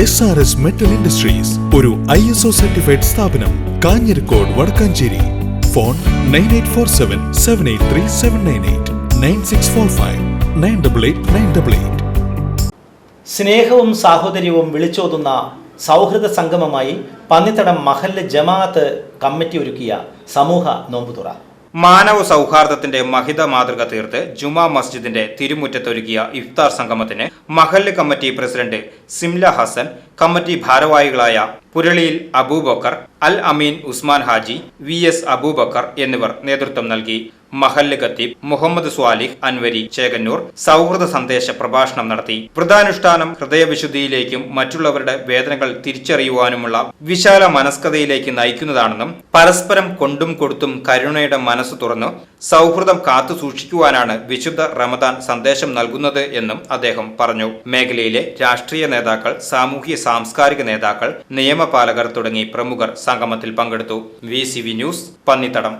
S R S metal industries ഒരു I S O certified സ്ഥാപനം Kanjirakode Vadakkanchery. Phone nine eight four seven seven eight three seven nine eight nine six four five nine double eight nine double eight സ്നേഹവും സാഹോദര്യവും വിളിച്ചോതുന്ന സൗഹൃദ സംഗമമായി പന്നിത്തടം മഹല്ല് ജമാഅത്ത് committee ഒരുക്കിയ സമൂഹ നോമ്പുതുറ. മാനവ സൗഹാർദ്ദത്തിന്റെ മഹിത മാതൃക തീർത്ത് ജുമാ മസ്ജിദിന്റെ തിരുമുറ്റത്തൊരുക്കിയ ഇഫ്താർ സംഗമത്തിന് മഹല്ല് committee president Simla Hasan committee ഭാരവാഹികളായ പുരളിയിൽ അബൂബക്കർ അൽ അമീൻ ഉസ്മാൻ ഹാജി വി എസ് അബൂബക്കർ എന്നിവർ നേതൃത്വം നൽകി. മഹല്ല് ഖത്തീബ് മുഹമ്മദ് സ്വാലിഹ് അൻവരി ചേകന്നൂർ സൗഹൃദ സന്ദേശ പ്രഭാഷണം നടത്തി. വ്രതാനുഷ്ഠാനം ഹൃദയവിശുദ്ധിയിലേക്കും മറ്റുള്ളവരുടെ വേദനകൾ തിരിച്ചറിയുവാനുമുള്ള വിശാല മനസ്കതയിലേക്ക് നയിക്കുന്നതാണെന്നും പരസ്പരം കൊണ്ടും കൊടുത്തും കരുണയുടെ മനസ്സ് തുറന്നു സൗഹൃദം കാത്തു സൂക്ഷിക്കുവാനാണ് വിശുദ്ധ റമദാൻ സന്ദേശം നൽകുന്നത് എന്നും അദ്ദേഹം പറഞ്ഞു. മേഖലയിലെ രാഷ്ട്രീയ നേതാക്കൾ സാമൂഹ്യ സാംസ്കാരിക നേതാക്കൾ നിയമപാലകർ തുടങ്ങി പ്രമുഖർ സംഗമത്തിൽ പങ്കെടുത്തു. V news Pannithadam.